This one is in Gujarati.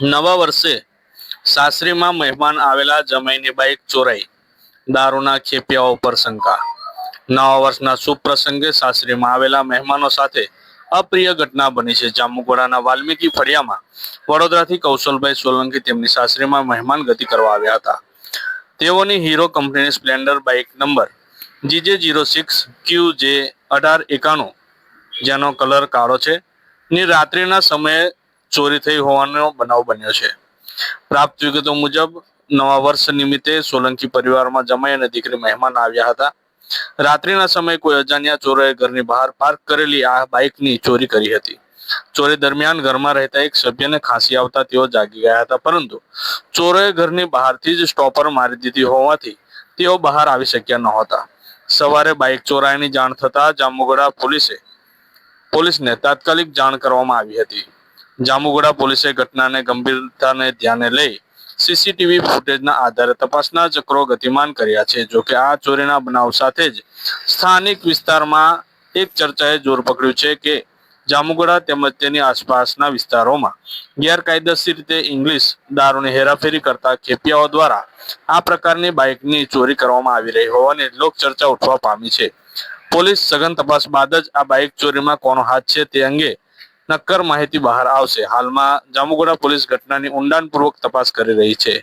નવા વર્ષે સાસરીમાં મહેમાન આવેલા જમાઈની બાઇક ચોરાઈ. દારૂના ખેપિયાઓ પર શંકા. નવા વર્ષના શુભ પ્રસંગે સાસરીમાં આવેલા મહેમાનો સાથે અપ્રિય ઘટના બની છે. જામુગોડાના વાલ્મીકી ફળિયામાં વડોદરાથી કૌશલભાઈ સોલંકી તેમની સાસરીમાં મહેમાન ગતિ કરવા આવ્યા હતા. તેઓની હીરો કંપનીની Splendor bike number GJ zero six Q J અઢાર એકાણું, જેનો કલર કાળો છે. ની રાત્રિના સમયે ચોરી થઈ હોવાનો બનાવ બન્યો છે. પ્રાપ્ત વિગતો મુજબ, નવા વર્ષ નિમિત્તે સોલંકી પરિવારમાં જમાઈ અને દીકરી મહેમાન આવ્યા હતા. રાત્રિના સમયે કોઈ અજાણ્યા ચોરોએ ઘરની બહાર પાર્ક કરેલી આ બાઇકની ચોરી કરી હતી. ચોરી દરમિયાન ઘરમાં રહેતા એક સભ્યને ખાંસી આવતા તેઓ જાગી ગયા હતા, પરંતુ ચોરોએ ઘરની બહારથી જ સ્ટોપર મારી દીધી હોવાથી તેઓ બહાર આવી શક્યા નહોતા. સવારે બાઇક ચોરાયાની જાણ થતા જામુગોડા પોલીસે, પોલીસને તાત્કાલિક જાણ કરવામાં આવી હતી. જામુગોડા પોલીસે ઘટનાને ગંભીરતાને ધ્યાને લઈ સીસીટીવી ફૂટેજના આધારે તપાસના ચક્રો ગતિમાન કર્યા છે. જોકે આ ચોરીના બનાવ સાથે જ સ્થાનિક વિસ્તારમાં એક ચર્ચાએ જોર પકડ્યું છે કે જામુગોડા તેમજ તેની આસપાસના વિસ્તારોમાં ગેરકાયદેસર રીતે ઇંગ્લિશ દારૂની હેરાફેરી કરતા ખેપિયાઓ દ્વારા આ પ્રકારની બાઇકની ચોરી કરવામાં આવી રહી હોવાની લોકચર્ચા ઉઠવા પામી છે. પોલીસ સઘન તપાસ બાદ જ આ બાઇક ચોરીમાં કોનો હાથ છે તે અંગે નક્કર માહિતી બહાર આવશે. હાલમાં જામુગોડા પોલીસ ઘટનાની ઊંડાણપૂર્વક તપાસ કરી રહી છે.